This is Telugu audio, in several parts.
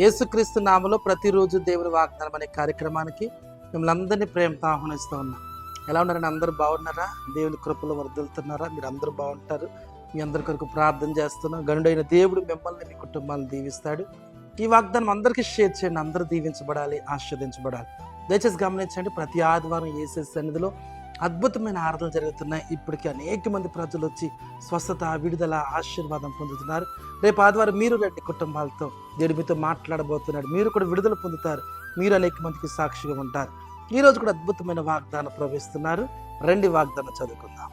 యేసుక్రీస్తు నామలో ప్రతిరోజు దేవుని వాగ్దానం అనే కార్యక్రమానికి మిమ్మల్ని అందరినీ ప్రేమతో ఆహ్వానిస్తూ ఉన్నాం. ఎలా ఉన్నారని అందరూ బాగున్నారా? దేవుని కృపలో వర్దిల్తున్నారా మీరు అందరూ బాగుంటారు. మీ అందరి కొరకు ప్రార్థన చేస్తున్నాం. గనుడైన దేవుడు మిమ్మల్ని మీ కుటుంబాన్ని దీవిస్తాడు. ఈ వాగ్దానం అందరికీ షేర్ చేయండి. అందరూ దీవించబడాలి ఆస్వాదించబడాలి దయచేసి గమనించండి ప్రతి ఆదివారం ఏసే సన్నిధిలో అద్భుతమైన ఆరాధనలు జరుగుతున్నాయి. ఇప్పటికీ అనేక మంది ప్రజలు వచ్చి స్వస్థత విడుదల ఆశీర్వాదం పొందుతున్నారు. రేపు ఆదివారం మీరు రెండు కుటుంబాలతో. దేవుడు మీతో మాట్లాడబోతున్నాడు. మీరు కూడా విడుదల పొందుతారు. మీరు అనేక మందికి సాక్షిగా ఉంటారు. ఈరోజు కూడా అద్భుతమైన వాగ్దానం ప్రవేశిస్తున్నారు రెండు వాగ్దానం చదువుకుందాం.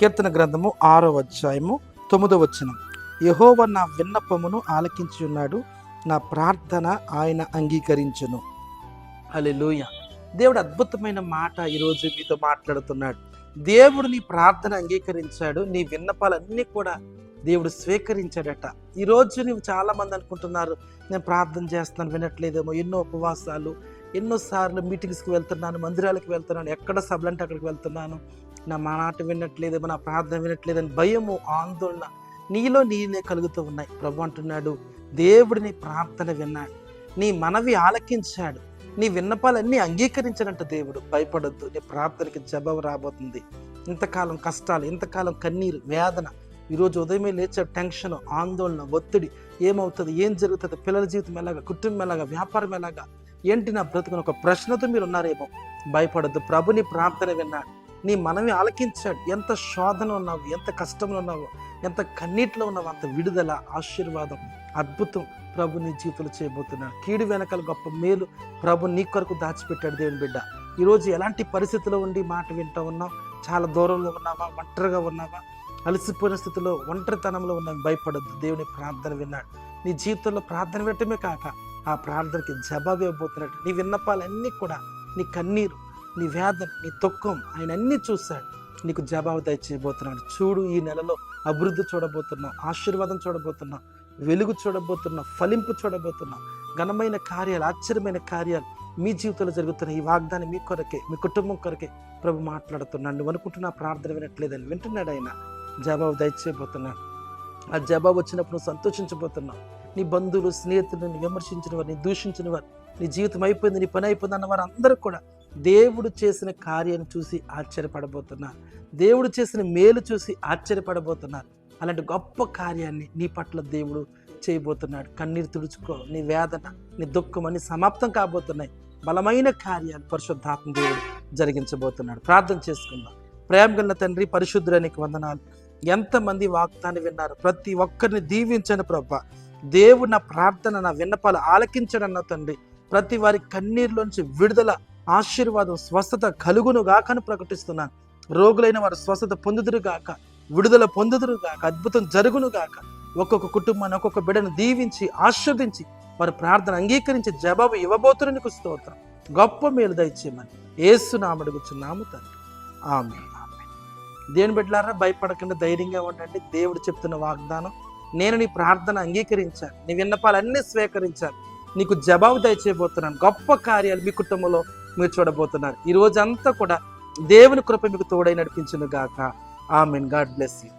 కీర్తన గ్రంథము ఆరో అధ్యాయము తొమ్మిదో వచనం. యహోవ నా విన్నపమును ఆలకించి ఉన్నాడు. నా ప్రార్థన ఆయన అంగీకరించును. అలెలుయా దేవుడు అద్భుతమైన మాట ఈరోజు మీతో మాట్లాడుతున్నాడు. దేవుడు నీ ప్రార్థన అంగీకరించాడు నీ విన్నపాలన్నీ కూడా దేవుడు స్వీకరించాడట. ఈరోజు నువ్వు చాలామంది అనుకుంటున్నారు నేను ప్రార్థన చేస్తాను వినట్లేదేమో ఎన్నో ఉపవాసాలు ఎన్నోసార్లు మీటింగ్స్కి వెళ్తున్నాను మందిరాలకు వెళ్తున్నాను ఎక్కడ సభలంటే అక్కడికి వెళ్తున్నాను. నా మాట వినట్లేదేమో నా ప్రార్థన వినట్లేదని భయము ఆందోళన నీలో నీనే కలుగుతూ ఉన్నాయి. ప్రభు అంటున్నాడు దేవుడు నీ ప్రార్థన విన్నాడు నీ మనవి ఆలకించాడు నీ విన్నపాలన్నీ అంగీకరించాడంట దేవుడు. భయపడొద్దు. నీ ప్రార్థనకి జవాబు రాబోతుంది. ఇంతకాలం కష్టాలు ఇంతకాలం కన్నీరు వేదన. ఈరోజు ఉదయమే లేచే టెన్షన్ ఆందోళన ఒత్తిడి. ఏమవుతుంది? ఏం జరుగుతుంది? పిల్లల జీవితం ఎలాగా? కుటుంబం ఎలాగా? వ్యాపారం ఎలాగా? ఏంటి నా బ్రతుకుని? ఒక ప్రశ్నతో మీరు ఉన్నారేమో భయపడద్దు ప్రభుని ప్రార్థన విన్నాడు నీ మనవి ఆలకించాడు. ఎంత శోధన ఉన్నావు ఎంత కష్టంలో ఉన్నావు ఎంత కన్నీటిలో ఉన్నావు అంత విడుదల ఆశీర్వాదం అద్భుతం ప్రభు నీ జీవితంలో చేయబోతున్నాడు కీడు వెనకాల గొప్ప మేలు ప్రభు నీ కొరకు దాచిపెట్టాడు దేవుని బిడ్డ. ఈరోజు ఎలాంటి పరిస్థితిలో ఉండి మాట వింటూ ఉన్నావు? చాలా దూరంలో ఉన్నావా? ఒంటరిగా ఉన్నావా? అలసిపోయిన స్థితిలో ఒంటరితనంలో ఉన్నావు. భయపడద్దు. దేవుని ప్రార్థన విన్నాడు. నీ జీవితంలో ప్రార్థన పెట్టడమే కాక ఆ ప్రార్థనకి జవాబు ఇవ్వబోతున్నాడు. నీ విన్నపాలన్నీ కూడా నీ కన్నీరు నీ వేదన నీ దుఃఖం ఆయన అన్నీ చూశాడు. నీకు జవాబు దయచేయబోతున్నాడు. చూడు ఈ నెలలో అభివృద్ధి చూడబోతున్నా ఆశీర్వాదం చూడబోతున్నా వెలుగు చూడబోతున్నా ఫలింపు చూడబోతున్నా ఘనమైన కార్యాలు ఆశ్చర్యమైన కార్యాలు మీ జీవితంలో జరుగుతున్న ఈ వాగ్దానం మీ కొరకే మీ కుటుంబం కొరకే ప్రభు మాట్లాడుతున్నాడు. నువ్వు అనుకుంటున్నా ప్రార్థన వినట్లేదని వింటున్నాడు ఆయన. జవాబు దయచేయబోతున్నాడు. ఆ జవాబు వచ్చినప్పుడు నువ్వు సంతోషించబోతున్నావు. నీ బంధువులు స్నేహితులను విమర్శించిన వారు నీ దూషించిన వారు నీ జీవితం అయిపోయింది నీ పని అయిపోయింది అన్న వారు అందరూ కూడా దేవుడు చేసిన కార్యాన్ని చూసి ఆశ్చర్యపడబోతున్నారు దేవుడు చేసిన మేలు చూసి ఆశ్చర్యపడబోతున్నారు అలాంటి గొప్ప కార్యాన్ని నీ పట్ల దేవుడు చేయబోతున్నాడు. కన్నీరు తుడుచుకో నీ వేదన నీ దుఃఖం అన్ని సమాప్తం కాబోతున్నాయి. బలమైన కార్యాలు పరిశుద్ధాత్మ దేవుడు జరిగించబోతున్నాడు. ప్రార్థన చేసుకుందాం. ప్రేమ గల తండ్రి పరిశుద్ధునికి వందనాలు. ఎంతమంది వాగ్దాన్ని విన్నారు? ప్రతి ఒక్కరిని దీవించను ప్రభ. దేవుడు నా ప్రార్థన నా విన్నపాలు ఆలకించడన్న తండ్రి ప్రతి వారి కన్నీరులోంచి విడుదల ఆశీర్వాదం స్వస్థత కలుగును గాకను ప్రకటిస్తున్నాను. రోగులైన వారు స్వస్థత పొందుదురు గాక విడుదల పొందుదురు గాక అద్భుతం జరుగును గాక ఒక్కొక్క కుటుంబాన్ని ఒక్కొక్క బిడను దీవించి ఆస్వాదించి వారి ప్రార్థన అంగీకరించి జవాబు ఇవ్వబోతున్నకు స్తోత్రం. గొప్ప మేలు దయచేయమని ఏసునామ అడుగుచున్నాము తండ్రి. ఆమె దేని బిడ్డలారా భయపడకుండా ధైర్యంగా ఉండండి. దేవుడు చెప్తున్న వాగ్దానం నేను నీ ప్రార్థన అంగీకరించాను. నీ విన్నపాలన్నీ స్వీకరించాను. నీకు జవాబు దయచేయబోతున్నాను. గొప్ప కార్యాలు మీ కుటుంబంలో మీరు చూడబోతున్నారు. ఈ రోజంతా కూడా దేవుని కృప మీకు తోడై నడిపించును గాక ఆమెన్. God bless you.